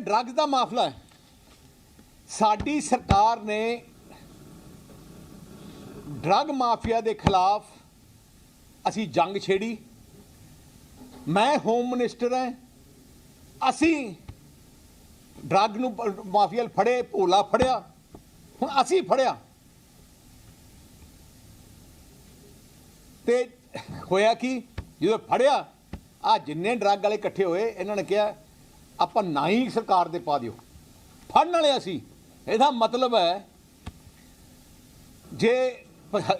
Drugs ਦਾ ਮਾਫਲਾ ਹੈ। ਸਾਡੀ ਸਰਕਾਰ ਨੇ ਡਰੱਗ ਮਾਫੀਆ ਦੇ ਖਿਲਾਫ ਅਸੀਂ ਜੰਗ ਛੇੜੀ। ਮੈਂ ਹੋਮ ਮਿਨਿਸਟਰ ਹਾਂ। ਅਸੀਂ ਡਰੱਗ ਨੂੰ ਮਾਫੀਆ ਫੜੇ, ਭੋਲਾ ਫੜਿਆ। ਹੁਣ ਅਸੀਂ ਫੜਿਆ। ਤੇ ਹੋਇਆ ਕੀ? ਜਦੋਂ ਫੜਿਆ ਆ ਜਿੰਨੇ ਡਰੱਗ ਵਾਲੇ ਇਕੱਠੇ ਹੋਏ, ਇਹਨਾਂ ਨੇ ਕਿਹਾ ਆਪਾਂ ਨਾ ਹੀ ਸਰਕਾਰ ਦੇ ਪਾ ਦਿਓ। ਫੜਨ ਵਾਲੇ ਅਸੀਂ। ਇਹਦਾ ਮਤਲਬ ਹੈ ਜੇ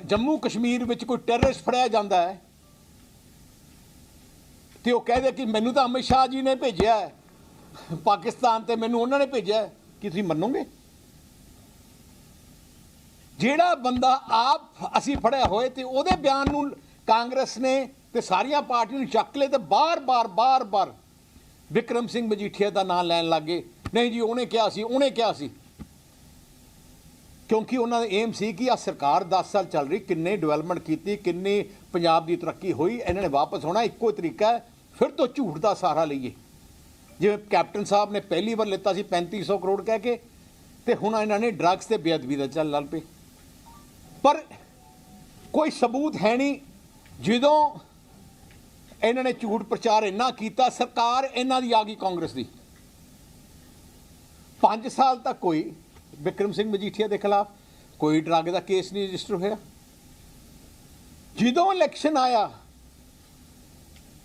ਜੰਮੂ ਕਸ਼ਮੀਰ ਵਿੱਚ ਕੋਈ ਟੈਰਰਿਸਟ ਫੜਿਆ ਜਾਂਦਾ ਹੈ ਤੇ ਉਹ ਕਹਦੇ ਕਿ ਮੈਨੂੰ ਤਾਂ ਅਮਿਤ ਸ਼ਾਹ ਜੀ ਨੇ ਭੇਜਿਆ ਹੈ ਪਾਕਿਸਤਾਨ ਤੇ ਮੈਨੂੰ ਉਹਨਾਂ ਨੇ ਭੇਜਿਆ ਹੈ, ਕੀ ਤੁਸੀਂ ਮੰਨੋਗੇ? ਜਿਹੜਾ ਬੰਦਾ ਆਪ ਅਸੀਂ ਫੜਿਆ ਹੋਏ ਤੇ ਉਹਦੇ ਬਿਆਨ ਨੂੰ ਕਾਂਗਰਸ ਨੇ ਤੇ ਸਾਰੀਆਂ ਪਾਰਟੀਆਂ ਨੂੰ ਚੱਕ ਲਏ ਤੇ ਬਾਰ-ਬਾਰ ਬਾਰ-ਬਾਰ ਵਿਕਰਮ ਸਿੰਘ ਮਜੀਠੀਆ ਦਾ ਨਾਮ ਲੈਣ ਲੱਗੇ। ਨਹੀਂ ਜੀ, ਉਹਨੇ ਕਿਹਾ ਸੀ, ਉਹਨੇ ਕਿਹਾ ਸੀ। ਕਿਉਂਕਿ ਉਹਨਾਂ ਦਾ ਏਮ ਸੀ ਕਿ ਆ ਸਰਕਾਰ 10 ਸਾਲ ਚੱਲ ਰਹੀ, ਕਿੰਨੇ ਡਿਵੈਲਪਮੈਂਟ ਕੀਤੀ, ਕਿੰਨੀ ਪੰਜਾਬ ਦੀ ਤਰੱਕੀ ਹੋਈ, ਇਹਨਾਂ ਨੇ ਵਾਪਸ ਹੋਣਾ ਇੱਕੋ ਹੀ ਤਰੀਕਾ ਫਿਰ ਤੋਂ ਝੂਠ ਦਾ ਸਹਾਰਾ ਲਈਏ। ਜਿਵੇਂ ਕੈਪਟਨ ਸਾਹਿਬ ਨੇ ਪਹਿਲੀ ਵਾਰ ਲਿੱਤਾ ਸੀ 3500 ਕਰੋੜ ਕਹਿ ਕੇ, ਤੇ ਹੁਣ ਇਹਨਾਂ ਨੇ ਡਰੱਗਸ ਤੇ ਬੇਅਦਬੀ ਦਾ ਚੱਲ ਲੱਗ ਪਏ। ਪਰ ਕੋਈ ਸਬੂਤ ਹੈ ਨਹੀਂ, ਜਦੋਂ ਇਹਨਾਂ ਨੇ ਝੂਠ ਪ੍ਰਚਾਰ ਇੰਨਾ ਕੀਤਾ, ਸਰਕਾਰ ਇਹਨਾਂ ਦੀ ਆ ਗਈ ਕਾਂਗਰਸ ਦੀ। 5 ਸਾਲ ਤੱਕ ਕੋਈ ਵਿਕਰਮ ਸਿੰਘ ਮਜੀਠੀਆ ਦੇ ਖਿਲਾਫ ਕੋਈ ਡਰੱਗ ਦਾ ਕੇਸ ਨਹੀਂ ਰਜਿਸਟਰ ਹੋਇਆ। ਜਦੋਂ ਇਲੈਕਸ਼ਨ ਆਇਆ,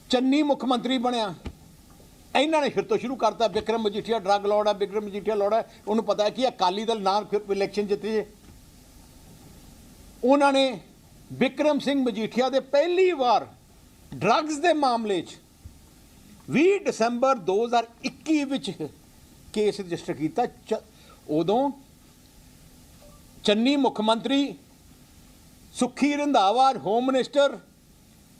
ਚੰਨੀ ਮੁੱਖ ਮੰਤਰੀ ਬਣਿਆ, ਇਹਨਾਂ ਨੇ ਫਿਰ ਤੋਂ ਸ਼ੁਰੂ ਕਰਤਾ ਵਿਕਰਮ ਮਜੀਠੀਆ ਡਰੱਗ ਲਾਰਡ ਹੈ ਵਿਕਰਮ ਮਜੀਠੀਆ ਲਾਰਡ ਹੈ ਉਹਨੂੰ ਪਤਾ ਹੈ ਕਿ ਅਕਾਲੀ ਦਲ ਨਾਲ ਫਿਰ ਇਲੈਕਸ਼ਨ ਜਿੱਤੇ ਜੇ ਉਹਨਾਂ ਨੇ ਵਿਕਰਮ ਸਿੰਘ ਮਜੀਠੀਆ ਦੇ ਪਹਿਲੀ ਵਾਰ ਡਰੱਗਸ ਦੇ ਮਾਮਲੇ 'ਚ 20 ਦਸੰਬਰ 2021 ਵਿੱਚ ਕੇਸ ਰਜਿਸਟਰ ਕੀਤਾ। ਚ- ਉਦੋਂ ਚੰਨੀ ਮੁੱਖ ਮੰਤਰੀ ਸੁਖੀ ਰੰਧਾਵਾ, ਹੋਮ ਮਿਨਿਸਟਰ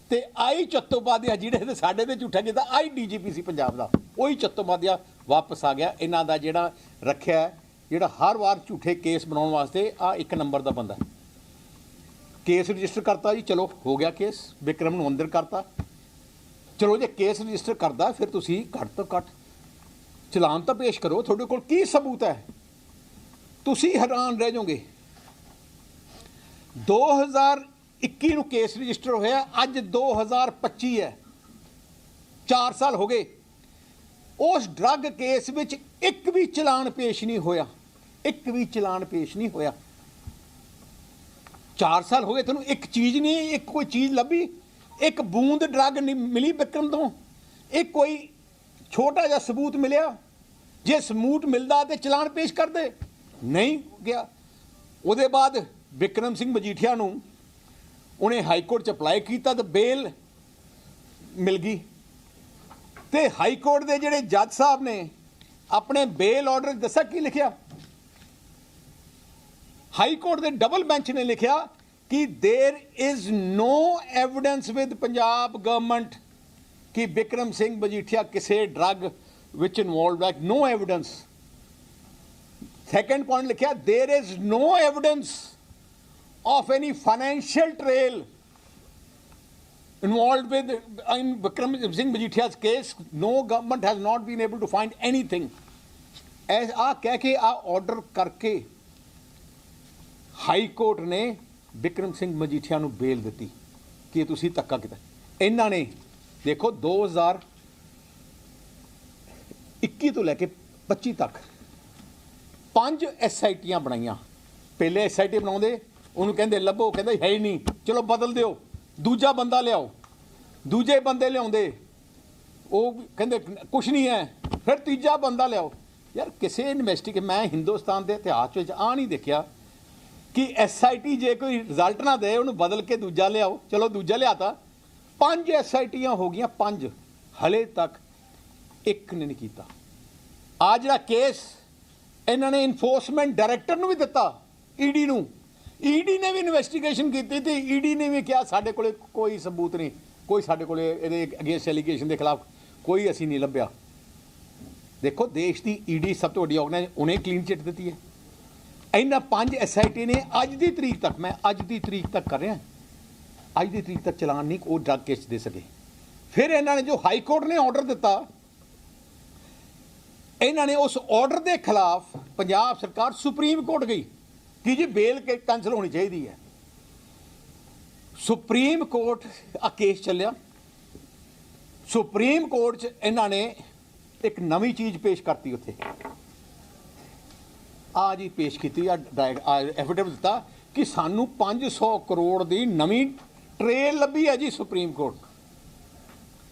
ਤੇ ਆਈ ਚੱਤੋਪਾਧਿਆ ਜਿਹੜੇ ਤੇ ਸਾਡੇ ਤੇ ਝੂਠਾ ਕੀਤਾ, ਆਈ ਡੀਜੀਪੀ ਸੀ ਪੰਜਾਬ ਦਾ। ਉਹੀ ਚੱਤੋਪਾਧਿਆ ਵਾਪਸ ਆ ਗਿਆ। ਇਹਨਾਂ ਦਾ ਜਿਹੜਾ ਰੱਖਿਆ ਜਿਹੜਾ ਹਰ ਵਾਰ ਝੂਠੇ ਕੇਸ ਬਣਾਉਣ ਵਾਸਤੇ ਆ ਇੱਕ ਨੰਬਰ ਦਾ ਬੰਦਾ। ਕੇਸ ਰਜਿਸਟਰ ਕਰਤਾ ਜੀ, ਚਲੋ, ਹੋ ਗਿਆ ਕੇਸ, ਵਿਕਰਮ ਨੂੰ ਅੰਦਰ ਕਰਤਾ। ਚਲੋ ਜੇ ਕੇਸ ਰਜਿਸਟਰ ਕਰਦਾ, ਫਿਰ ਤੁਸੀਂ ਘੱਟ ਤੋਂ ਘੱਟ ਚਲਾਨ ਤਾਂ ਪੇਸ਼ ਕਰੋ। ਤੁਹਾਡੇ ਕੋਲ ਕੀ ਸਬੂਤ ਹੈ? ਤੁਸੀਂ ਹੈਰਾਨ ਰਹਿ ਜਾਓਗੇ। 2021 ਨੂੰ ਕੇਸ ਰਜਿਸਟਰ ਹੋਇਆ, ਅੱਜ 2025 ਹੈ। 4 ਸਾਲ ਹੋ ਗਏ। ਉਸ ਡਰੱਗ ਕੇਸ ਵਿੱਚ ਇੱਕ ਵੀ ਚਲਾਨ ਪੇਸ਼ ਨਹੀਂ ਹੋਇਆ। ਇੱਕ ਵੀ ਚਲਾਨ ਪੇਸ਼ ਨਹੀਂ ਹੋਇਆ। 4 ਸਾਲ ਹੋ ਗਏ ਤੁਹਾਨੂੰ ਇੱਕ ਚੀਜ਼ ਨਹੀਂ, ਇੱਕ ਕੋਈ ਚੀਜ਼ ਲੱਭੀ? ਇੱਕ ਬੂੰਦ ਡਰੱਗ ਨਹੀਂ ਮਿਲੀ ਵਿਕਰਮ ਤੋਂ? ਇੱਕ ਕੋਈ ਛੋਟਾ ਜਿਹਾ ਸਬੂਤ ਮਿਲਿਆ? ਜੇ ਸਬੂਤ ਮਿਲਦਾ ਤੇ ਚਲਾਨ ਪੇਸ਼ ਕਰਦੇ ਨਹੀਂ ਗਿਆ। ਉਹਦੇ ਬਾਅਦ ਵਿਕਰਮ ਸਿੰਘ ਮਜੀਠੀਆ ਨੂੰ ਉਹਨੇ ਹਾਈ ਕੋਰਟ ਚ ਅਪਲਾਈ ਕੀਤਾ ਤੇ ਬੇਲ ਮਿਲ ਗਈ। ਤੇ ਹਾਈ ਕੋਰਟ ਦੇ ਜਿਹੜੇ ਜੱਜ ਸਾਹਿਬ ਨੇ ਆਪਣੇ ਬੇਲ ਆਰਡਰ ਦੱਸਿਆ, ਕੀ ਲਿਖਿਆ? ਹਾਈ ਕੋਰਟ ਦੇ ਡਬਲ ਬੈਂਚ ਨੇ ਲਿਖਿਆ ਕਿ there is no evidence with Punjab government ਕਿ ਵਿਕਰਮ ਸਿੰਘ ਮਜੀਠੀਆ ਕਿਸੇ ਡਰੱਗ ਵਿੱਚ ਇਨਵੋਲਵਡ ਹੈ ਨੋ ਐਵੀਡੈਂਸ ਸੈਕੰਡ ਪੁਆਇੰਟ ਲਿਖਿਆ there is no evidence of any financial trail involved with in Vikram Singh Majithia's case, no government has not been able to find anything. S ਆ ਕਹਿ ਕੇ ਆ order ਕਰਕੇ high court ਨੇ ਵਿਕਰਮ ਸਿੰਘ ਮਜੀਠੀਆ ਨੂੰ ਬੇਲ ਦਿੱਤੀ ਕਿ ਤੁਸੀਂ ਧੱਕਾ ਕੀਤਾ। ਇਹਨਾਂ ਨੇ, ਦੇਖੋ 2021 ਤੋਂ ਲੈ ਕੇ 25 ਤੱਕ ਪੰਜ ਐਸਆਈਟੀਆਂ ਬਣਾਈਆਂ। ਪਹਿਲੇ ਐਸਆਈਟੀ ਬਣਾਉਂਦੇ, ਉਹਨੂੰ ਕਹਿੰਦੇ, ਲੱਭੋ, ਕਹਿੰਦਾ, ਹੈ ਹੀ ਨਹੀਂ। ਚਲੋ, ਬਦਲ ਦਿਓ। ਦੂਜਾ ਬੰਦਾ ਲਿਆਓ। ਦੂਜੇ ਬੰਦੇ ਲਿਆਉਂਦੇ, ਉਹ ਕਹਿੰਦੇ, ਕੁਛ ਨਹੀਂ ਹੈ। ਫਿਰ ਤੀਜਾ ਬੰਦਾ ਲਿਆਓ। ਯਾਰ, ਕਿਸੇ ਇਨਵੈਸਟੀਗੇ ਮੈਂ ਹਿੰਦੁਸਤਾਨ ਦੇ ਇਤਿਹਾਸ ਵਿੱਚ ਆ ਨਹੀਂ ਦੇਖਿਆ। ਕਿ ਐਸਆਈਟੀ ਜੇ ਕੋਈ ਰਿਜ਼ਲਟ ਨਾ ਦੇ, ਉਹਨੂੰ ਬਦਲ ਕੇ ਦੂਜਾ ਲਿਆਓ। ਚਲੋ, ਦੂਜਾ ਲਿਆਤਾ। ਪੰਜ ਐਸਆਈਟੀਆਂ ਹੋ ਗਈਆਂ, ਪੰਜ। ਹਲੇ ਤੱਕ ਇੱਕ ਨੇ ਨਹੀਂ ਕੀਤਾ। ਆ ਜਿਹੜਾ ਕੇਸ ਇਹਨਾਂ ਨੇ ਇਨਫੋਰਸਮੈਂਟ ਡਾਇਰੈਕਟਰ ਨੂੰ ਵੀ ਦਿੱਤਾ ਈਡੀ ਨੂੰ। ਈਡੀ ਨੇ ਵੀ ਇਨਵੈਸਟੀਗੇਸ਼ਨ ਕੀਤੀ ਤੇ ਈਡੀ ਨੇ ਵੀ ਕਿਹਾ, ਸਾਡੇ ਕੋਲੇ ਕੋਈ ਸਬੂਤ ਨਹੀਂ। ਕੋਈ ਸਾਡੇ ਕੋਲੇ ਇਹਦੇ ਅਗੇਂਸਟ ਐਲੀਗੇਸ਼ਨ ਦੇ ਖਿਲਾਫ ਕੋਈ ਅਸੀਂ ਨਹੀਂ ਲੱਭਿਆ। ਦੇਖੋ, ਦੇਸ਼ ਦੀ ਈਡੀ ਸਭ ਤੋਂ ਵੱਡੀ ਆਰਗੇਨਾਈਜ਼ ਉਹਨੇ ਕਲੀਨ ਚਿੱਟ ਦਿੱਤੀ ਹੈ। ਇਹਨਾਂ ਪੰਜ ਐਸਆਈਟੀ ਨੇ ਅੱਜ ਦੀ ਤਰੀਕ ਤੱਕ, ਮੈਂ ਅੱਜ ਦੀ ਤਰੀਕ ਤੱਕ ਕਰ ਰਿਹਾ। ਅੱਜ ਦੀ ਤਰੀਕ ਤੱਕ ਚਲਾਨ ਨਹੀਂ, ਉਹ ਡਰੱਗ ਕੇਸ ਦੇ ਸਕੇ। ਫਿਰ ਇਹਨਾਂ ਨੇ ਜੋ ਹਾਈ ਕੋਰਟ ਨੇ ਆਰਡਰ ਦਿੱਤਾ, ਇਹਨਾਂ ਨੇ ਉਸ ਆਰਡਰ ਦੇ ਖਿਲਾਫ ਪੰਜਾਬ ਸਰਕਾਰ ਸੁਪਰੀਮ ਕੋਰਟ ਗਈ ਕਿ ਜੀ ਬੇਲ ਕੈਂਸਲ ਹੋਣੀ ਚਾਹੀਦੀ ਹੈ। ਸੁਪਰੀਮ ਕੋਰਟ ਆ ਕੇਸ ਚੱਲਿਆ। ਸੁਪਰੀਮ ਕੋਰਟ 'ਚ ਇਹਨਾਂ ਨੇ ਇੱਕ ਨਵੀਂ ਚੀਜ਼ ਪੇਸ਼ ਕਰਤੀ ਉੱਥੇ। ਆ ਜੀ ਪੇਸ਼ ਕੀਤੀ ਆ ਐਫੀਡੇਵਿਟ ਦਿੱਤਾ ਕਿ ਸਾਨੂੰ 500 ਕਰੋੜ ਦੀ ਨਵੀਂ ਟ੍ਰੇਲ ਲੱਭੀ ਹੈ ਜੀ ਸੁਪਰੀਮ ਕੋਰਟ।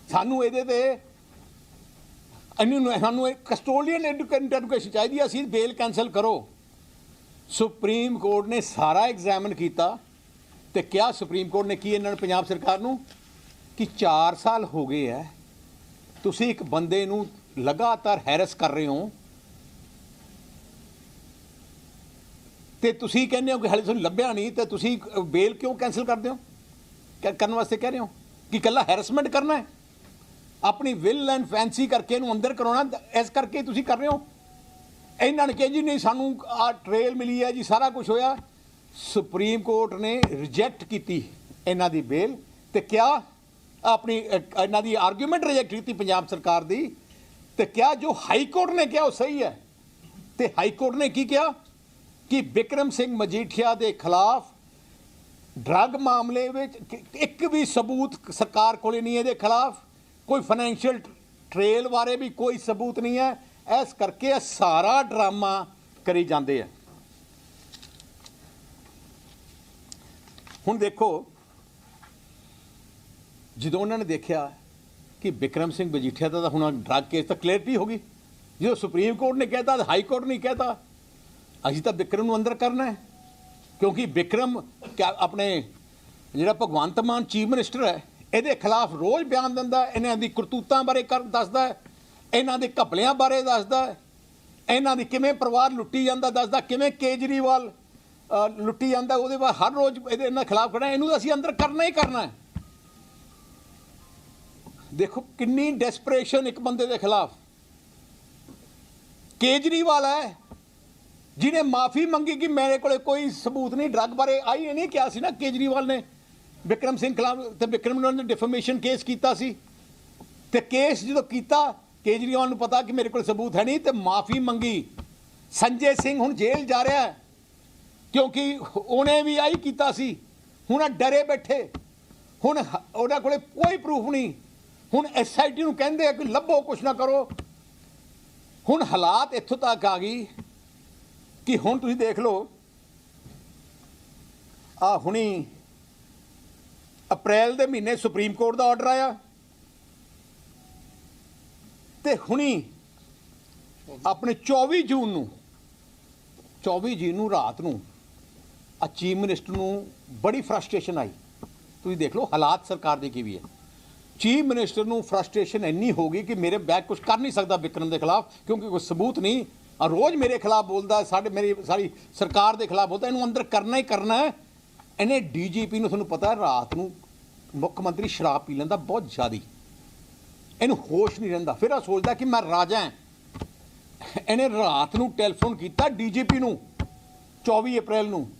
ਸਾਨੂੰ ਇਹਦੇ ਤੇ ਇਹਨੂੰ ਸਾਨੂੰ ਕਸਟੋਡੀਅਨ ਐਜੂਕੇਸ਼ਨ ਚਾਹੀਦੀ ਹੈ, ਅਸੀਂ ਬੇਲ ਕੈਨਸਲ ਕਰੋ। ਸੁਪਰੀਮ ਕੋਰਟ ਨੇ ਸਾਰਾ ਐਗਜ਼ਾਮਨ ਕੀਤਾ ਤੇ ਕਿਹਾ ਸੁਪਰੀਮ ਕੋਰਟ ਨੇ ਕੀ ਇਹਨਾਂ ਨੂੰ ਪੰਜਾਬ ਸਰਕਾਰ ਨੂੰ? ਕਿ 4 ਸਾਲ ਹੋ ਗਏ ਹੈ। ਤੁਸੀਂ ਇੱਕ ਬੰਦੇ ਨੂੰ ਲਗਾਤਾਰ ਹੈਰਸ ਕਰ ਰਹੇ ਹੋ। ਤੇ ਤੁਸੀਂ ਕਹਿੰਦੇ ਹੋ ਕਿ ਹਾਲੇ ਤੁਹਾਨੂੰ ਲੱਭਿਆ ਨਹੀਂ, ਤੇ ਤੁਸੀਂ ਬੇਲ ਕਿਉਂ ਕੈਨਸਲ ਕਰਦੇ ਹੋ? ਕਿਆ ਕਰਨ ਵਾਸਤੇ ਕਹਿ ਰਹੇ ਹੋ? ਕਿ ਕੱਲਾ ਹੈਰਸਮੈਂਟ ਕਰਨਾ ਹੈ? ਆਪਣੀ ਵਿਲ ਐਂਡ ਫੈਂਸੀ ਕਰਕੇ ਇਹਨੂੰ ਅੰਦਰ ਕਰਾਉਣਾ ਇਸ ਕਰਕੇ ਤੁਸੀਂ ਕਰ ਰਹੇ ਹੋ? ਇਹਨਾਂ ਨੇ ਕਿਹਾ ਜੀ ਨਹੀਂ, ਸਾਨੂੰ ਆ ਟ੍ਰੇਲ ਮਿਲੀ ਹੈ ਜੀ, ਸਾਰਾ ਕੁਝ ਹੋਇਆ। ਸੁਪਰੀਮ ਕੋਰਟ ਨੇ ਰਿਜੈਕਟ ਕੀਤੀ ਇਹਨਾਂ ਦੀ ਬੇਲ ਤੇ ਕਿਹਾ ਆਪਣੀ ਇਹਨਾਂ ਦੀ ਆਰਗੂਮੈਂਟ ਰਿਜੈਕਟ ਕੀਤੀ ਪੰਜਾਬ ਸਰਕਾਰ ਦੀ? ਤੇ ਕਿਹਾ ਜੋ ਹਾਈ ਕੋਰਟ ਨੇ ਕਿਹਾ ਉਹ ਸਹੀ ਹੈ? ਤੇ ਹਾਈ ਕੋਰਟ ਨੇ ਕੀ ਕਿਹਾ? ਕਿ ਬਿਕਰਮ ਸਿੰਘ ਮਜੀਠੀਆ ਦੇ ਖਿਲਾਫ ਡਰੱਗ ਮਾਮਲੇ ਵਿੱਚ ਇੱਕ ਵੀ ਸਬੂਤ ਸਰਕਾਰ ਕੋਲੇ ਨਹੀਂ ਇਹਦੇ ਖਿਲਾਫ। ਕੋਈ ਫਾਈਨੈਂਸ਼ੀਅਲ ਟ੍ਰੇਲ ਬਾਰੇ ਵੀ ਕੋਈ ਸਬੂਤ ਨਹੀਂ ਹੈ। ਇਸ ਕਰਕੇ ਇਹ ਸਾਰਾ ਡਰਾਮਾ ਕਰੀ ਜਾਂਦੇ ਆ। ਹੁਣ ਦੇਖੋ, ਜਦੋਂ ਉਹਨਾਂ ਨੇ ਦੇਖਿਆ ਕਿ ਬਿਕਰਮ ਸਿੰਘ ਮਜੀਠੀਆ ਦਾ ਤਾਂ ਹੁਣ ਡਰੱਗ ਕੇਸ ਤਾਂ ਕਲੀਅਰਟੀ ਹੋ ਗਈ। ਜਦੋਂ ਸੁਪਰੀਮ ਕੋਰਟ ਨੇ ਕਹਿਤਾ, ਹਾਈ ਕੋਰਟ ਨੇ ਕਹਿਤਾ ਅਸੀਂ ਤਾਂ ਵਿਕਰਮ ਨੂੰ ਅੰਦਰ ਕਰਨਾ ਹੈ। ਕਿਉਂਕਿ ਵਿਕਰਮ ਕਿਆ ਆਪਣੇ ਜਿਹੜਾ ਭਗਵੰਤ ਮਾਨ ਚੀਫ ਮਿਨਿਸਟਰ ਹੈ, ਇਹਦੇ ਖਿਲਾਫ ਰੋਜ਼ ਬਿਆਨ ਦਿੰਦਾ ਇਹਨਾਂ ਦੀ ਕਰਤੂਤਾਂ ਬਾਰੇ ਕਰ ਦੱਸਦਾ ਇਹਨਾਂ ਦੇ ਘਪਲਿਆਂ ਬਾਰੇ ਦੱਸਦਾ ਇਹਨਾਂ ਦੀ ਕਿਵੇਂ ਪਰਿਵਾਰ ਲੁੱਟੀ ਜਾਂਦਾ ਦੱਸਦਾ, ਕਿਵੇਂ ਕੇਜਰੀਵਾਲ ਲੁੱਟੀ ਜਾਂਦਾ, ਉਹਦੇ ਬਾਅਦ ਹਰ ਰੋਜ਼ ਇਹਦੇ ਇਹਨਾਂ ਖਿਲਾਫ ਖੜਾ ਇਹਨੂੰ ਤਾਂ ਅਸੀਂ ਅੰਦਰ ਕਰਨਾ ਹੀ ਕਰਨਾ ਹੈ। ਦੇਖੋ ਕਿੰਨੀ ਡੈਸਪਰੇਸ਼ਨ ਇੱਕ ਬੰਦੇ ਦੇ ਖਿਲਾਫ। ਕੇਜਰੀਵਾਲ ਹੈ ਜਿਹਨੇ ਮਾਫੀ ਮੰਗੀ ਕਿ ਮੇਰੇ ਕੋਲੇ ਕੋਈ ਸਬੂਤ ਨਹੀਂ ਡਰੱਗ ਬਾਰੇ ਆਈ ਇਹ ਨਹੀਂ ਕਿਹਾ ਸੀ ਨਾ ਕੇਜਰੀਵਾਲ ਨੇ। ਵਿਕਰਮ ਸਿੰਘ ਖਿਲਾਫ ਤੇ ਵਿਕਰਮ ਨੇ ਡਿਫੇਮੇਸ਼ਨ ਕੇਸ ਕੀਤਾ ਸੀ। ਤੇ ਕੇਸ ਜਦੋਂ ਕੀਤਾ, ਕੇਜਰੀਵਾਲ ਨੂੰ ਪਤਾ ਕਿ ਮੇਰੇ ਕੋਲ ਸਬੂਤ ਹੈ ਨਹੀਂ ਤੇ ਮਾਫੀ ਮੰਗੀ। ਸੰਜੇ ਸਿੰਘ ਹੁਣ ਜੇਲ੍ਹ ਜਾ ਰਿਹਾ ਹੈ, ਕਿਉਂਕਿ ਉਹਨੇ ਵੀ ਆਈ ਕੀਤਾ ਸੀ। ਹੁਣ ਡਰੇ ਬੈਠੇ। ਹੁਣ ਉਹਨਾਂ ਕੋਲੇ ਕੋਈ ਪ੍ਰੂਫ ਨਹੀਂ। ਹੁਣ ਐਸਆਈਟੀ ਨੂੰ ਕਹਿੰਦੇ ਆ ਕਿ ਲੱਭੋ, ਕੁਛ ਨਾ ਕਰੋ। ਹੁਣ ਹਾਲਾਤ ਇੱਥੋਂ ਤੱਕ ਆ ਗਈ। ਕਿ ਹੁਣ ਤੁਸੀਂ ਦੇਖ ਲਓ ਆ ਹੁਣੀ ਅਪ੍ਰੈਲ ਦੇ ਮਹੀਨੇ ਸੁਪਰੀਮ ਕੋਰਟ ਦਾ ਆਰਡਰ ਆਇਆ। ਤੇ ਹੁਣੀ ਆਪਣੇ 24 ਜੂਨ ਨੂੰ 24 ਜੂਨ ਨੂੰ ਰਾਤ ਨੂੰ ਆ ਚੀਫ ਮਿਨਿਸਟਰ ਨੂੰ ਬੜੀ ਫਰਸਟ੍ਰੇਸ਼ਨ ਆਈ। ਤੁਸੀਂ ਦੇਖ ਲਓ ਹਾਲਾਤ ਸਰਕਾਰ ਦੇ ਕੀ ਵੀ ਹੈ ਚੀਫ ਮਿਨਿਸਟਰ ਨੂੰ ਫਰਸਟ੍ਰੇਸ਼ਨ ਇੰਨੀ ਹੋ ਗਈ ਕਿ ਮੇਰੇ ਬੈਗ ਕੁਝ ਕਰ ਨਹੀਂ ਸਕਦਾ ਵਿਕਰਮ ਦੇ ਖਿਲਾਫ, ਕਿਉਂਕਿ ਕੋਈ ਸਬੂਤ ਨਹੀਂ। ਆ ਰੋਜ਼ ਮੇਰੇ ਖਿਲਾਫ ਬੋਲਦਾ ਸਾਡੇ ਮੇਰੀ ਸਾਰੀ ਸਰਕਾਰ ਦੇ ਖਿਲਾਫ ਬੋਲਦਾ ਇਹਨੂੰ ਅੰਦਰ ਕਰਨਾ ਹੀ ਕਰਨਾ ਹੈ। ਇਹਨੇ ਡੀਜੀਪੀ ਨੂੰ ਤੁਹਾਨੂੰ ਪਤਾ ਰਾਤ ਨੂੰ ਮੁੱਖ ਮੰਤਰੀ ਸ਼ਰਾਬ ਪੀ ਲੈਂਦਾ ਬਹੁਤ ਜ਼ਿਆਦੀ। ਇਹਨੂੰ ਹੋਸ਼ ਨਹੀਂ ਰਹਿੰਦਾ। ਫਿਰ ਆ ਸੋਚਦਾ ਕਿ ਮੈਂ ਰਾਜਾ ਹਾਂ। ਇਹਨੇ ਰਾਤ ਨੂੰ ਟੈਲੀਫੋਨ ਕੀਤਾ ਡੀਜੀਪੀ ਨੂੰ 24 ਅਪ੍ਰੈਲ ਨੂੰ।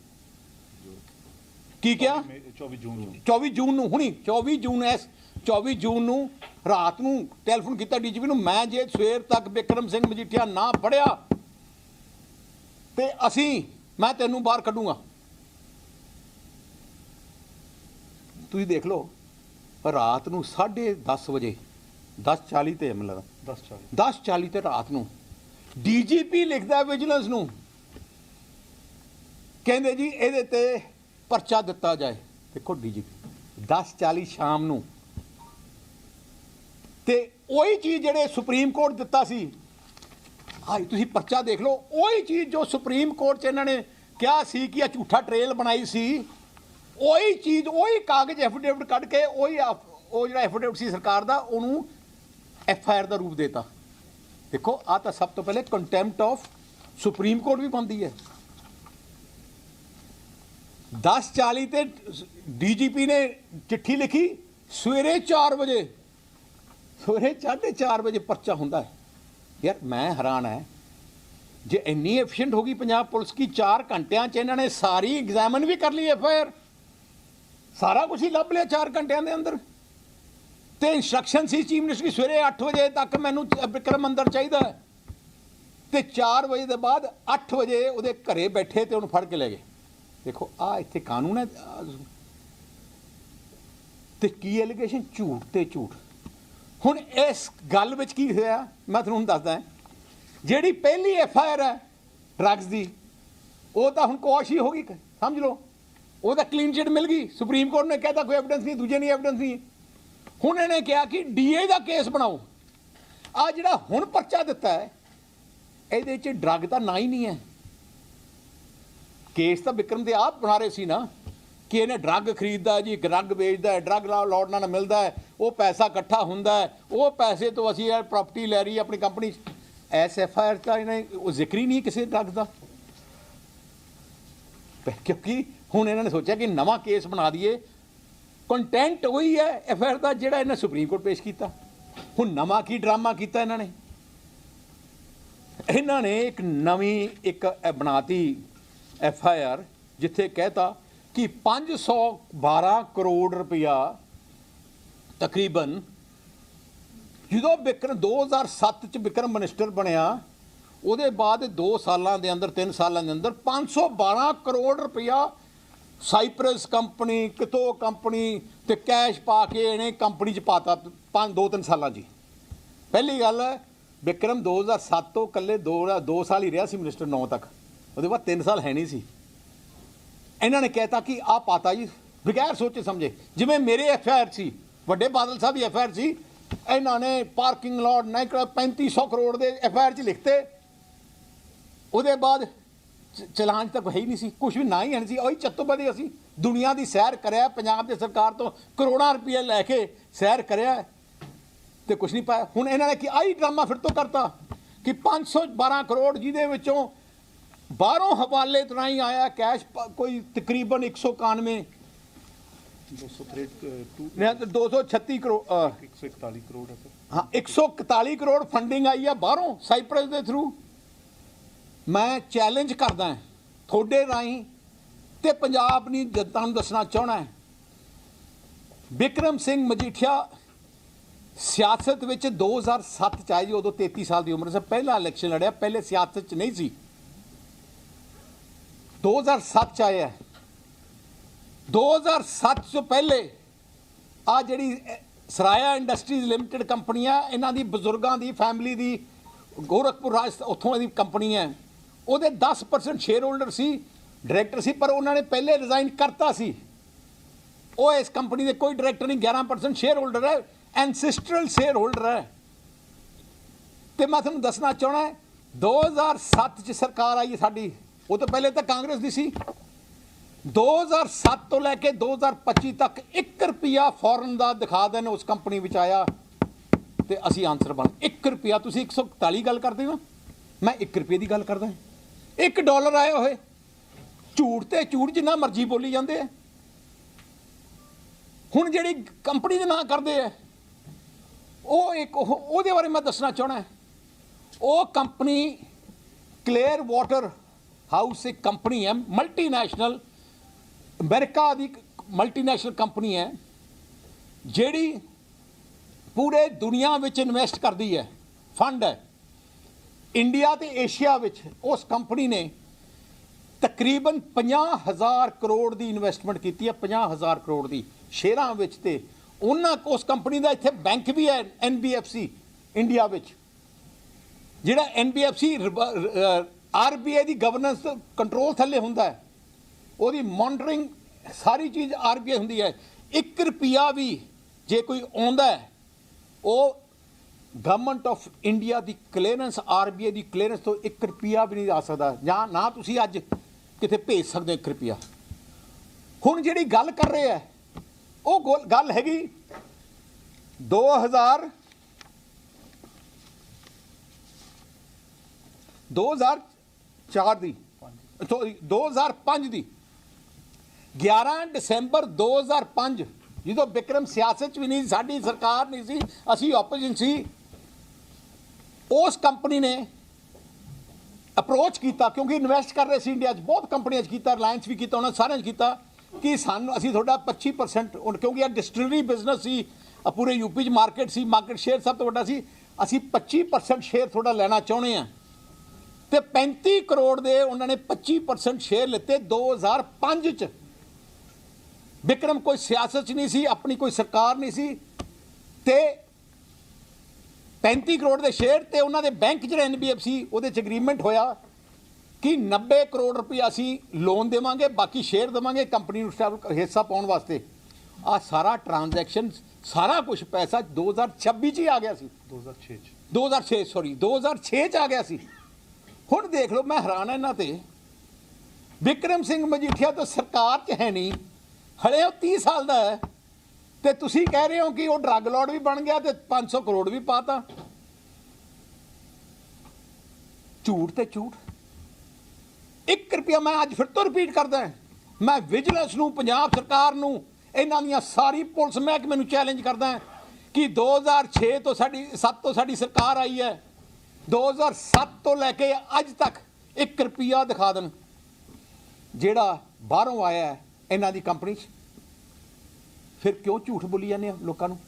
ਕੀ ਕਿਹਾ? 24 ਜੂਨ ਨੂੰ। 24 ਜੂਨ ਨੂੰ ਹੁਣੀ 24 ਜੂਨ ਐਸ 24 ਜੂਨ ਨੂੰ ਰਾਤ ਨੂੰ ਟੈਲੀਫੋਨ ਕੀਤਾ ਡੀਜੀਪੀ ਨੂੰ ਮੈਂ ਜੇ ਸਵੇਰ ਤੱਕ ਵਿਕਰਮ ਸਿੰਘ ਮਜੀਠੀਆ ਨਾ ਫੜਿਆ ਤੇ ਅਸੀਂ ਮੈਂ ਤੈਨੂੰ ਬਾਹਰ ਕੱਢੂੰਗਾ। ਤੁਸੀਂ ਦੇਖ ਲਓ ਰਾਤ ਨੂੰ 10:30 ਵਜੇ 10:40 ਤੇ ਮਤਲਬ 10 40 10:40 ਤੇ ਰਾਤ ਨੂੰ ਡੀਜੀਪੀ ਲਿਖਦਾ ਵਿਜੀਲੈਂਸ ਨੂੰ ਕਹਿੰਦੇ ਜੀ ਇਹਦੇ ਤੇ ਪਰਚਾ ਦਿੱਤਾ ਜਾਏ। ਦੇਖੋ ਡੀਜੀਪੀ 10:40 ਸ਼ਾਮ ਨੂੰ ਤੇ ਉਹੀ ਚੀਜ਼ ਜਿਹੜੇ ਸੁਪਰੀਮ ਕੋਰਟ ਦਿੱਤਾ ਸੀ ਹਾਈ ਤੁਸੀਂ ਪਰਚਾ ਦੇਖ ਲਓ, ਉਹੀ ਚੀਜ਼ ਜੋ ਸੁਪਰੀਮ ਕੋਰਟ 'ਚ ਇਹਨਾਂ ਨੇ ਕਿਹਾ ਸੀ ਕਿ ਇਹ ਝੂਠਾ ਟ੍ਰੇਲ ਬਣਾਈ ਸੀ, ਉਹੀ ਚੀਜ਼, ਉਹੀ ਕਾਗਜ਼ ਐਫੀਡੇਵਿਟ ਕੱਢ ਕੇ ਉਹੀ ਉਹ ਜਿਹੜਾ ਐਫੀਡੇਵਿਟ ਸੀ ਸਰਕਾਰ ਦਾ, ਉਹਨੂੰ ਐਫ ਆਈ ਆਰ ਦਾ ਰੂਪ ਦੇਤਾ। ਦੇਖੋ ਆ ਤਾਂ ਸਭ ਤੋਂ ਪਹਿਲੇ ਕੰਟੈਂਪਟ ਆਫ ਸੁਪਰੀਮ ਕੋਰਟ ਵੀ ਬੰਦੀ ਹੈ। 10:40 ਤੇ ਡੀਜੀਪੀ ਨੇ ਚਿੱਠੀ ਲਿਖੀ ਸਵੇਰੇ 4 ਵਜੇ। ਸਵੇਰੇ 4:30 ਵਜੇ ਪਰਚਾ ਹੁੰਦਾ ਹੈ। ਯਾਰ ਮੈਂ ਹੈਰਾਨ ਹੈ। ਜੇ ਇੰਨੀ ਐਫੀਸ਼ੀਐਂਟ ਹੋ ਗਈ ਪੰਜਾਬ ਪੁਲਿਸ ਕੀ 4 ਘੰਟਿਆਂ ਚ ਇਹਨਾਂ ਨੇ ਸਾਰੀ ਐਗਜ਼ਾਮਨ ਵੀ ਕਰ ਲਈ ਐਫ ਆਈ ਆਰ ਸਾਰਾ ਕੁਝ ਹੀ ਲੱਭ ਲਿਆ 4 ਘੰਟਿਆਂ ਦੇ ਅੰਦਰ। ਤੇ ਇਨਸਟਰਕਸ਼ਨ ਸੀ ਚੀਫ ਮਿਨਿਸਟਰ ਦੀ ਸਵੇਰੇ 8 ਵਜੇ ਤੱਕ ਮੈਨੂੰ ਵਿਕਰਮ ਅੰਦਰ ਚਾਹੀਦਾ ਹੈ। ਤੇ 4 ਵਜੇ ਦੇ ਬਾਅਦ 8 ਵਜੇ ਉਹਦੇ ਘਰੇ ਬੈਠੇ ਤੇ ਉਹਨੂੰ ਫੜ ਕੇ ਲੈ ਗਏ। ਦੇਖੋ ਆ ਇੱਥੇ ਕਾਨੂੰਨ ਹੈ। ਆਹ ਤੇ ਕੀ ਐਲੀਗੇਸ਼ਨ ਝੂਠ ਤੇ ਝੂਠ। ਹੁਣ ਇਸ ਗੱਲ ਵਿੱਚ ਕੀ ਹੋਇਆ? ਮੈਂ ਤੁਹਾਨੂੰ ਦੱਸਦਾ ਜਿਹੜੀ ਪਹਿਲੀ ਐਫ ਆਈ ਆਰ ਹੈ ਡਰੱਗਸ ਦੀ, ਉਹ ਤਾਂ ਹੁਣ ਕੋਸ਼ ਹੀ ਹੋ ਗਈ ਸਮਝ ਲਓ। ਉਹ ਤਾਂ ਕਲੀਨ ਚਿਟ ਮਿਲ ਗਈ, ਸੁਪਰੀਮ ਕੋਰਟ ਨੇ ਕਹਿਤਾ ਕੋਈ ਐਵੀਡੈਂਸ ਨਹੀਂ, ਦੂਜੇ ਨਹੀਂ ਐਵੀਡੈਂਸ ਨਹੀਂ। ਹੁਣ ਇਹਨੇ ਕਿਹਾ ਕਿ ਡੀਏ ਦਾ ਕੇਸ ਬਣਾਓ। ਆ ਜਿਹੜਾ ਹੁਣ ਪਰਚਾ ਦਿੱਤਾ ਹੈ, ਇਹਦੇ 'ਚ ਡਰੱਗ ਦਾ ਨਾਂ ਹੀ ਨਹੀਂ ਹੈ। ਕੇਸ ਤਾਂ ਵਿਕਰਮ ਦੇ ਆਪ ਬਣਾ ਰਹੇ ਸੀ ਨਾ। ਕਿ ਇਹਨੇ ਡਰੱਗ ਖਰੀਦਦਾ ਜੀ ਡਰੱਗ ਵੇਚਦਾ ਹੈ, ਡਰੱਗ ਲਾਟ ਨਾਲ ਮਿਲਦਾ ਹੈ, ਉਹ ਪੈਸਾ ਇਕੱਠਾ ਹੁੰਦਾ ਹੈ, ਉਹ ਪੈਸੇ ਤੋਂ ਅਸੀਂ ਇਹ ਪ੍ਰਾਪਰਟੀ ਲੈ ਰਹੀ ਆਪਣੀ company S F I R ਤਾਂ ਇਹਨੇ ਉਹ ਜ਼ਿਕਰ ਹੀ ਨਹੀਂ ਕਿਸੇ ਡਰੱਗ ਦਾ। ਕਿਉਂਕਿ ਹੁਣ ਇਹਨਾਂ ਨੇ ਸੋਚਿਆ ਕਿ ਨਵਾਂ ਕੇਸ ਬਣਾ ਦਈਏ। ਕੰਟੈਂਟ ਉਹੀ ਹੈ ਐਫ ਆਈ ਆਰ ਦਾ ਜਿਹੜਾ ਇਹਨੇ ਸੁਪਰੀਮ ਕੋਰਟ ਪੇਸ਼ ਕੀਤਾ। ਹੁਣ ਨਵਾਂ ਕੀ ਡਰਾਮਾ ਕੀਤਾ ਇਹਨਾਂ ਨੇ? ਇਹਨਾਂ ਨੇ ਇੱਕ ਨਵੀਂ ਇੱਕ ਇਹ ਬਣਾਤੀ ਐਫ ਆਈ ਆਰ ਜਿੱਥੇ ਕਹਿਤਾ ਕਿ 512 ਕਰੋੜ ਰੁਪਇਆ ਤਕਰੀਬਨ ਜਦੋਂ ਵਿਕਰਮ 2007 ਚ ਵਿਕਰਮ ਮਿਨਿਸਟਰ ਬਣਿਆ ਉਹਦੇ ਬਾਅਦ 2 ਸਾਲਾਂ ਦੇ ਅੰਦਰ 3 ਸਾਲਾਂ ਦੇ ਅੰਦਰ 512 ਕਰੋੜ ਰੁਪਇਆ ਸਾਈਪ੍ਰਸ ਕੰਪਨੀ ਕਿਤੋ ਕੰਪਨੀ ਤੇ ਕੈਸ਼ ਪਾ ਕੇ ਇਹਨੇ ਕੰਪਨੀ ਚ ਪਾਤਾ 5 2 3 ਸਾਲਾਂ ਜੀ ਪਹਿਲੀ ਗੱਲ ਹੈ, ਵਿਕਰਮ 2007 ਤੋਂ ਕੱਲੇ 2 2 ਸਾਲ ਹੀ ਰਿਹਾ ਸੀ ਮਿਨਿਸਟਰ 9 ਤੱਕ। ਉਹਦੇ ਬਾਅਦ 3 ਸਾਲ ਹੈ ਨਹੀਂ ਸੀ। ਇਹਨਾਂ ਨੇ ਕਹਿਤਾ ਕਿ ਆ ਪਾਤਾ ਜੀ, ਬਗੈਰ ਸੋਚੇ ਸਮਝੇ। ਜਿਵੇਂ ਮੇਰੇ ਐਫ ਆਈ ਆਰ ਸੀ, ਵੱਡੇ ਬਾਦਲ ਸਾਹਿਬ ਦੀ ਐਫ ਆਈ ਆਰ ਸੀ, ਇਹਨਾਂ ਨੇ ਪਾਰਕਿੰਗ ਲਾਟ ਨਹੀਂ 3500 ਕਰੋੜ ਦੇ ਐਫ ਆਈ ਆਰ ਚ ਲਿਖਤੇ। ਉਹਦੇ ਬਾਅਦ ਚ- ਚਲਾਨ ਤੱਕ ਹੈ ਹੀ ਨਹੀਂ ਸੀ ਕੁਝ ਵੀ ਨਾ ਹੀ ਹੈ ਨਹੀਂ ਸੀ। ਉਹੀ ਚੱਤੋਬਦੀ ਅਸੀਂ ਦੁਨੀਆ ਦੀ ਸੈਰ ਕਰਿਆ, ਪੰਜਾਬ ਦੇ ਸਰਕਾਰ ਤੋਂ ਕਰੋੜਾਂ ਰੁਪਏ ਲੈ ਕੇ ਸੈਰ ਕਰਿਆ ਤੇ ਕੁਝ ਨਹੀਂ ਪਾਇਆ। ਹੁਣ ਇਹਨਾਂ ਨੇ ਕਿ ਆਹੀ ਡਰਾਮਾ ਫਿਰ ਤੋਂ ਕਰਤਾ ਕਿ 512 ਕਰੋੜ ਜਿਹਦੇ ਵਿੱਚੋਂ ਬਾਹਰੋਂ ਹਵਾਲੇ ਤੋਂ ਹੀ ਆਇਆ ਕੈਸ਼ ਕੋਈ ਤਕਰੀਬਨ 191 263 ਨਹੀਂ ਤਾਂ 236 ਕਰੋੜ ਅ, 141 ਕਰੋੜ ਹੈ ਸਰ ਹਾਂ 141 ਕਰੋੜ ਫੰਡਿੰਗ ਆਈ ਆ ਬਾਹਰੋਂ ਸਾਈਪ੍ਰਸ ਦੇ ਥਰੂ ਮੈਂ ਚੈਲੰਜ ਕਰਦਾ ਹਾਂ ਤੁਹਾਡੇ ਰਾਹੀਂ ਤੇ ਪੰਜਾਬ ਦੀ ਜਨਤਾ ਨੂੰ ਦੱਸਣਾ ਚਾਹਣਾ ਹੈ। ਵਿਕਰਮ ਸਿੰਘ ਮਜੀਠੀਆ ਸਿਆਸਤ ਵਿੱਚ 2007 ਚ ਆਏ ਜੀ ਉਦੋਂ 33 ਸਾਲ ਦੀ ਉਮਰ ਸੀ। ਪਹਿਲਾ ਇਲੈਕਸ਼ਨ ਲੜਿਆ ਪਹਿਲੇ ਸਿਆਸਤ ਚ ਨਹੀਂ ਸੀ। 2007 ਚ ਆਇਆ 2007 ਤੋਂ ਪਹਿਲੇ ਆ ਜਿਹੜੀ ਸਰਾਇਆ ਇੰਡਸਟਰੀਜ਼ ਲਿਮਟਿਡ ਕੰਪਨੀ ਆ ਇਹਨਾਂ ਦੀ ਬਜ਼ੁਰਗਾਂ ਦੀ, ਫੈਮਿਲੀ ਦੀ, ਗੋਰਖਪੁਰ ਰਾਜ, ਉੱਥੋਂ ਦੀ ਕੰਪਨੀ ਹੈ। ਉਹਦੇ 10% ਸ਼ੇਅਰ ਹੋਲਡਰ ਸੀ ਡਾਇਰੈਕਟਰ ਸੀ, ਪਰ ਉਹਨਾਂ ਨੇ ਪਹਿਲੇ ਰਿਜ਼ਾਈਨ ਕਰਤਾ ਸੀ। ਉਹ ਇਸ ਕੰਪਨੀ ਦੇ ਕੋਈ ਡਾਇਰੈਕਟਰ ਨਹੀਂ 11% ਸ਼ੇਅਰ ਹੋਲਡਰ ਹੈ ਐਂਸੈਸਟਰਲ ਸ਼ੇਅਰ ਹੋਲਡਰ ਹੈ। ਤੇ ਮੈਂ ਤੁਹਾਨੂੰ ਦੱਸਣਾ ਚਾਹਣਾ 2007 ਚ ਸਰਕਾਰ ਆਈ ਸਾਡੀ। ਉਹ ਤਾਂ ਪਹਿਲੇ ਤਾਂ ਕਾਂਗਰਸ ਦੀ ਸੀ। 2007 ਤੋਂ ਲੈ ਕੇ 2025 ਤੱਕ 1 ਰੁਪਿਆ ਫੋਰਨ ਦਾ ਦਿਖਾ ਦੇਣ ਉਸ ਕੰਪਨੀ ਵਿੱਚ ਆਇਆ। ਤੇ ਅਸੀਂ ਆਨਸਰ ਬਣ 1 ਰੁਪਿਆ ਤੁਸੀਂ 141 ਗੱਲ ਕਰਦੇ ਹੋ ਮੈਂ 1 ਰੁਪਏ ਦੀ ਗੱਲ ਕਰਦਾ 1 ਡਾਲਰ ਆਏ ਹੋਏ। ਝੂਠ ਤੇ ਝੂਠ ਜਿੰਨਾ ਮਰਜ਼ੀ ਬੋਲੀ ਜਾਂਦੇ ਆ। ਹੁਣ ਜਿਹੜੀ ਕੰਪਨੀ ਦੇ ਨਾਂ ਕਰਦੇ ਆ, ਉਹ ਇੱਕ ਉਹ- ਉਹਦੇ ਬਾਰੇ ਮੈਂ ਦੱਸਣਾ ਚਾਹਣਾ ਉਹ ਕੰਪਨੀ ਕਲੀਅਰ ਵਾਟਰ ਹਾਊਸ ਇੱਕ ਕੰਪਨੀ ਹੈ ਮਲਟੀਨੈਸ਼ਨਲ ਅਮਰੀਕਾ ਦੀ ਮਲਟੀਨੈਸ਼ਨਲ ਕੰਪਨੀ ਹੈ, ਜਿਹੜੀ ਪੂਰੇ ਦੁਨੀਆ ਵਿੱਚ ਇਨਵੈਸਟ ਕਰਦੀ ਹੈ ਫੰਡ ਹੈ। ਇੰਡੀਆ ਤੇ ਏਸ਼ੀਆ ਵਿੱਚ ਉਸ ਕੰਪਨੀ ਨੇ ਤਕਰੀਬਨ 50000 ਕਰੋੜ ਦੀ ਇਨਵੈਸਟਮੈਂਟ ਕੀਤੀ ਹੈ 50000 ਕਰੋੜ ਦੀ। ਸ਼ੇਅਰਾਂ ਵਿੱਚ ਤੇ ਉਹਨਾਂ ਉਸ ਕੰਪਨੀ ਦਾ ਇੱਥੇ ਬੈਂਕ ਵੀ ਹੈ NBFC ਇੰਡੀਆ ਵਿੱਚ। ਜਿਹੜਾ NBFC ਆਰਬੀਆਈ ਦੀ ਗਵਰਨੈਂਸ ਕੰਟਰੋਲ ਥੱਲੇ ਹੁੰਦਾ ਹੈ। ਉਹਦੀ ਮੋਨਿਟਰਿੰਗ ਸਾਰੀ ਚੀਜ਼ ਆਰਬੀਆਈ ਹੁੰਦੀ ਹੈ। 1 ਰੁਪਿਆ ਵੀ ਜੇ ਕੋਈ ਆਉਂਦਾ ਹੈ, ਉਹ ਗਵਰਨਮੈਂਟ ਆਫ ਇੰਡੀਆ ਦੀ ਕਲੀਅਰੈਂਸ ਆਰਬੀਆਈ ਦੀ ਕਲੀਅਰੈਂਸ ਤੋਂ 1 ਰੁਪਿਆ ਵੀ ਨਹੀਂ ਆ ਸਕਦਾ। ਜਾਂ ਨਾ ਤੁਸੀਂ ਅੱਜ ਕਿਤੇ ਭੇਜ ਸਕਦੇ ਹੋ 1 ਰੁਪਿਆ ਹੁਣ ਜਿਹੜੀ ਗੱਲ ਕਰ ਰਹੇ ਆ ਉਹ ਗੋਲ- ਗੱਲ ਹੈਗੀ 2000 2004 ਦੀ। ਸੌਰੀ 2005 ਦੀ। 11 ਦਸੰਬਰ 2005 ਜਦੋਂ ਵਿਕਰਮ ਸਿਆਸਤ 'ਚ ਵੀ ਨਹੀਂ ਸੀ, ਸਾਡੀ ਸਰਕਾਰ ਨਹੀਂ ਸੀ ਅਸੀਂ ਆਪੋਜੀਸ਼ਨ ਸੀ ਉਸ ਕੰਪਨੀ ਨੇ ਅਪਰੋਚ ਕੀਤਾ ਕਿਉਂਕਿ ਇਨਵੈਸਟ ਕਰ ਰਹੇ ਸੀ ਇੰਡੀਆ 'ਚ ਬਹੁਤ ਕੰਪਨੀਆਂ 'ਚ ਕੀਤਾ ਰਿਲਾਇੰਸ ਵੀ ਕੀਤਾ ਉਹਨਾਂ ਸਾਰਿਆਂ 'ਚ ਕੀਤਾ ਕਿ ਸਾਨੂੰ ਅਸੀਂ ਤੁਹਾਡਾ 25% ਕਿਉਂਕਿ ਇਹ ਡਿਸਟਿਲਰੀ ਬਿਜ਼ਨਸ ਸੀ ਆਹ ਪੂਰੇ ਯੂਪੀ 'ਚ ਮਾਰਕੀਟ ਸੀ ਮਾਰਕੀਟ ਸ਼ੇਅਰ ਸਭ ਤੋਂ ਵੱਡਾ ਸੀ ਅਸੀਂ 25% ਸ਼ੇਅਰ ਤੁਹਾਡਾ ਲੈਣਾ ਚਾਹੁੰਦੇ ਆ ਤੇ 35 ਕਰੋੜ ਦੇ ਉਹਨਾਂ ਨੇ 25% ਸ਼ੇਅਰ ਲਿੱਤੇ 2005 ਚ। ਵਿਕਰਮ ਕੋਈ ਸਿਆਸਤ 'ਚ ਨਹੀਂ ਸੀ ਆਪਣੀ ਕੋਈ ਸਰਕਾਰ ਨਹੀਂ ਸੀ। ਤੇ 35 ਕਰੋੜ ਦੇ ਸ਼ੇਅਰ ਤੇ ਉਹਨਾਂ ਦੇ ਬੈਂਕ ਜਿਹੜਾ NBFC ਉਹਦੇ ਚ ਐਗਰੀਮੈਂਟ ਹੋਇਆ ਕਿ 90 ਕਰੋੜ ਰੁਪਏ ਅਸੀਂ ਲੋਨ ਦੇਵਾਂਗੇ ਬਾਕੀ ਸ਼ੇਅਰ ਦੇਵਾਂਗੇ ਕੰਪਨੀ ਨੂੰ ਹਿੱਸਾ ਪਾਉਣ ਵਾਸਤੇ। ਆ ਸਾਰਾ ਟ੍ਰਾਂਜੈਕਸ਼ਨ ਸਾਰਾ ਕੁਝ ਪੈਸਾ 2026 ਚ ਹੀ ਆ ਗਿਆ ਸੀ। 2006 ਚ। 2006 ਸੌਰੀ 2006 ਚ ਆ ਗਿਆ ਸੀ। ਹੁਣ ਦੇਖ ਲਓ, ਮੈਂ ਹੈਰਾਨ ਇਹਨਾਂ ਤੇ। ਵਿਕਰਮ ਸਿੰਘ ਮਜੀਠੀਆ ਤਾਂ ਸਰਕਾਰ 'ਚ ਹੈ ਨਹੀਂ। ਹਲੇ ਉਹ 30 ਸਾਲ ਦਾ ਹੈ। ਤੇ ਤੁਸੀਂ ਕਹਿ ਰਹੇ ਹੋ ਕਿ ਉਹ ਡਰੱਗ ਲਾਰਡ ਵੀ ਬਣ ਗਿਆ ਤੇ 500 ਕਰੋੜ ਵੀ ਪਾਤਾ। ਝੂਠ ਤੇ ਝੂਠ। 1 ਰੁਪਿਆ ਮੈਂ ਅੱਜ ਫਿਰ ਤੋਂ ਰਿਪੀਟ ਕਰਦਾ ਮੈਂ ਵਿਜੀਲੈਂਸ ਨੂੰ, ਪੰਜਾਬ ਸਰਕਾਰ ਨੂੰ, ਇਹਨਾਂ ਦੀਆਂ ਸਾਰੀ ਪੁਲਿਸ ਮਹਿਕਮੇ ਨੂੰ ਚੈਲੰਜ ਕਰਦਾ ਹਾਂ ਕਿ 2006 ਤੋਂ ਸਾਡੀ 7 ਤੋਂ ਸਾਡੀ ਸਰਕਾਰ ਆਈ ਹੈ। 2007 ਤੋਂ ਲੈ ਕੇ ਅੱਜ ਤੱਕ 1 ਰੁਪਿਆ ਦਿਖਾ ਦੇਣ। ਜਿਹੜਾ ਬਾਹਰੋਂ ਆਇਆ ਇਹਨਾਂ ਦੀ ਕੰਪਨੀ 'ਚ। ਫਿਰ ਕਿਉਂ ਝੂਠ ਬੋਲੀ ਜਾਂਦੇ ਆ ਲੋਕਾਂ ਨੂੰ?